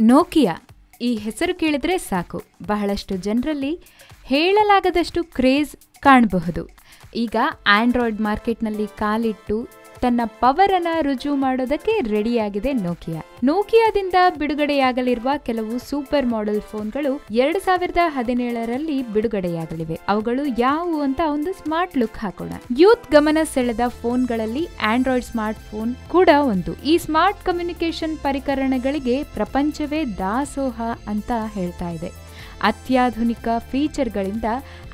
Nokia. ಈ ಹೆಸರು ಕೇಳಿದ್ರೆ ಸಾಕು. ಬಹಳಷ್ಟು ಜನರಲ್ಲಿ ಹೇಳಲಾಗದಷ್ಟು ಕ್ರೇಜ್ ಕಾಣಬಹುದು. ಈಗ ಆಂಡ್ರಾಯ್ಡ್ ಮಾರ್ಕೆಟ್ನಲ್ಲಿ ಕಾಲಿಟ್ಟು ತನ್ನ ಪವರ್ ಅನ್ನ ರುಜು ಮಾಡೋದಕ್ಕೆ ರೆಡಿಯಾಗಿದೆ ನೋಕಿಯಾ. ನೋಕಿಯಾದಿಂದ ಬಿಡುಗಡೆಯಾಗಲಿರುವ ಕೆಲವು ಸೂಪರ್ ಮಾಡೆಲ್ ಫೋನ್ಗಳು ಎರಡ್ ಸಾವಿರದ ಹದಿನೇಳರಲ್ಲಿ ಬಿಡುಗಡೆಯಾಗಲಿವೆ. ಅವುಗಳು ಯಾವುವು ಅಂತ ಒಂದು ಸ್ಮಾರ್ಟ್ ಲುಕ್ ಹಾಕೋಣ. ಯೂತ್ ಗಮನ ಸೆಳೆದ ಫೋನ್ಗಳಲ್ಲಿ ಆಂಡ್ರಾಯ್ಡ್ ಸ್ಮಾರ್ಟ್ ಫೋನ್ ಕೂಡ ಒಂದು. ಈ ಸ್ಮಾರ್ಟ್ ಕಮ್ಯುನಿಕೇಶನ್ ಪರಿಕರಣಗಳಿಗೆ ಪ್ರಪಂಚವೇ ದಾಸೋಹ ಅಂತ ಹೇಳ್ತಾ ಇದೆ. ಅತ್ಯಾಧುನಿಕ ಫೀಚರ್ಗಳಿಂದ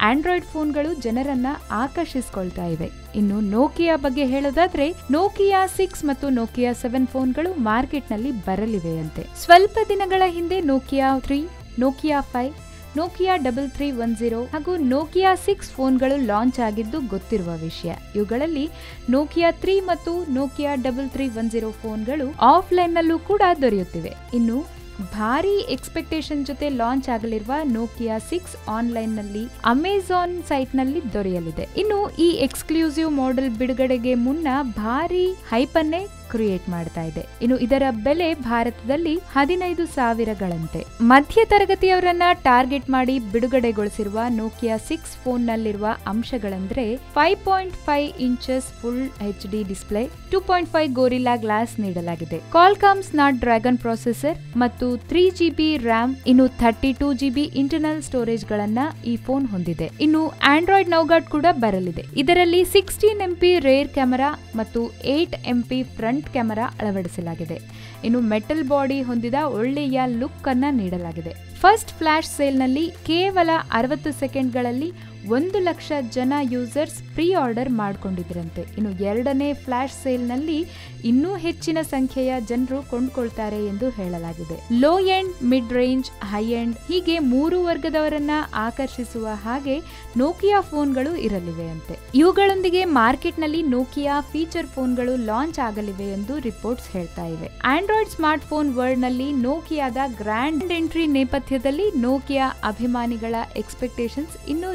ಆಂಡ್ರಾಯ್ಡ್ ಫೋನ್ಗಳು ಜನರನ್ನ ಆಕರ್ಷಿಸಿಕೊಳ್ತಾ ಇವೆ. ಇನ್ನು ನೋಕಿಯಾ ಬಗ್ಗೆ ಹೇಳೋದಾದ್ರೆ ನೋಕಿಯಾ ಸಿಕ್ಸ್ ಮತ್ತು ನೋಕಿಯಾ ಸೆವೆನ್ ಫೋನ್ಗಳು ಮಾರ್ಕೆಟ್ನಲ್ಲಿ ಬರಲಿವೆಯಂತೆ. ಸ್ವಲ್ಪ ದಿನಗಳ ಹಿಂದೆ Nokia three Nokia five Nokia double three one zero ಹಾಗೂ ನೋಕಿಯಾ ಸಿಕ್ಸ್ ಫೋನ್ಗಳು ಲಾಂಚ್ ಆಗಿದ್ದು ಗೊತ್ತಿರುವ ವಿಷಯ. ಇವುಗಳಲ್ಲಿ ನೋಕಿಯಾ ತ್ರೀ ಮತ್ತು Nokia double three one zero ಫೋನ್ಗಳು ಆಫ್ಲೈನ್ನಲ್ಲೂ ಕೂಡ ದೊರೆಯುತ್ತಿವೆ. ಇನ್ನು ಭಾರಿ ಎಕ್ಸ್ಪೆಕ್ಟೇಷನ್ ಜೊತೆ ಲಾಂಚ್ ಆಗಲಿರುವ ನೋಕಿಯಾ ಸಿಕ್ಸ್ ಆನ್ಲೈನ್ನಲ್ಲಿ ಅಮೆಜಾನ್ ಸೈಟ್ನಲ್ಲಿ ದೊರೆಯಲಿದೆ. ಇನ್ನು ಈ ಎಕ್ಸ್ಕ್ಲೂಸಿವ್ ಮಾಡೆಲ್ ಬಿಡುಗಡೆಗೆ ಮುನ್ನ ಭಾರಿ ಹೈಪನ್ನೇ ಕ್ರಿಯೇಟ್ ಮಾಡ್ತಾ ಇದೆ. ಇನ್ನು ಇದರ ಬೆಲೆ ಭಾರತದಲ್ಲಿ ಹದಿನೈದು ಸಾವಿರಗಳಂತೆ. ಮಧ್ಯ ತರಗತಿಯವರನ್ನ ಟಾರ್ಗೆಟ್ ಮಾಡಿ ಬಿಡುಗಡೆಗೊಳಿಸಿರುವ ನೋಕಿಯಾ ಸಿಕ್ಸ್ ಫೋನ್ ನಲ್ಲಿರುವ ಅಂಶಗಳಂದ್ರೆ five point five inches full H D display two point five Gorilla Glass ನೀಡಲಾಗಿದೆ. ಕಾಲ್ಕಾಮ್ ಸ್ನಾಟ್ ಡ್ರ್ಯಾಗನ್ ಪ್ರೊಸೆಸರ್ ಮತ್ತು ತ್ರೀ ಜಿಬಿ ರ್ಯಾಮ್ ಇನ್ನು thirty two GB internal storage ಗಳನ್ನ ಈ ಫೋನ್ ಹೊಂದಿದೆ. ಇನ್ನು ಆಂಡ್ರಾಯ್ಡ್ ನೌಗಾಟ್ ಕೂಡ ಬರಲಿದೆ. ಇದರಲ್ಲಿ ಸಿಕ್ಸ್ಟೀನ್ ಎಂಪಿ ರೇರ್ ಕ್ಯಾಮೆರಾ ಮತ್ತು ಏಟ್ ಎಂಪಿ ಫ್ರಂಟ್ ಕ್ಯಾಮೆರಾ ಅಳವಡಿಸಲಾಗಿದೆ. ಇನ್ನು ಮೆಟಲ್ ಬಾಡಿ ಹೊಂದಿದ ಒಳ್ಳೆಯ ಲುಕ್ ಅನ್ನ ನೀಡಲಾಗಿದೆ. ಫಸ್ಟ್ ಫ್ಲಾಶ್ ಸೇಲ್ನಲ್ಲಿ ಕೇವಲ ಅರವತ್ತು ಸೆಕೆಂಡ್ಗಳಲ್ಲಿ ಒಂದು ಲಕ್ಷ ಜನ ಯೂಸರ್ಸ್ ಪ್ರೀ ಆರ್ಡರ್ ಮಾಡಿಕೊಂಡಿದ್ರಂತೆ. ಇನ್ನು ಎರಡನೇ ಫ್ಲಾಶ್ ಸೇಲ್ನಲ್ಲಿ ಇನ್ನೂ ಹೆಚ್ಚಿನ ಸಂಖ್ಯೆಯ ಜನರು ಕೊಂಡ್ಕೊಳ್ತಾರೆ ಎಂದು ಹೇಳಲಾಗಿದೆ. Low end mid range high end ಹೀಗೆ ಮೂರು ವರ್ಗದವರನ್ನ ಆಕರ್ಷಿಸುವ ಹಾಗೆ ನೋಕಿಯಾ ಫೋನ್ಗಳು ಇರಲಿವೆ ಅಂತೆ ಇವುಗಳೊಂದಿಗೆ ಮಾರ್ಕೆಟ್ನಲ್ಲಿ ನೋಕಿಯಾ ಫೀಚರ್ ಫೋನ್ಗಳು ಲಾಂಚ್ ಆಗಲಿವೆ ಎಂದು ರಿಪೋರ್ಟ್ಸ್ ಹೇಳ್ತಾ ಇವೆ. ಆಂಡ್ರಾಯ್ಡ್ ಸ್ಮಾರ್ಟ್ ಫೋನ್ ವರ್ಲ್ಡ್ನಲ್ಲಿ ನೋಕಿಯಾದ ಗ್ರ್ಯಾಂಡ್ ಎಂಟ್ರಿ ನೇಪಥ್ಯದಲ್ಲಿ ನೋಕಿಯಾ ಅಭಿಮಾನಿಗಳ ಎಕ್ಸ್ಪೆಕ್ಟೇಷನ್ಸ್ ಇನ್ನೂ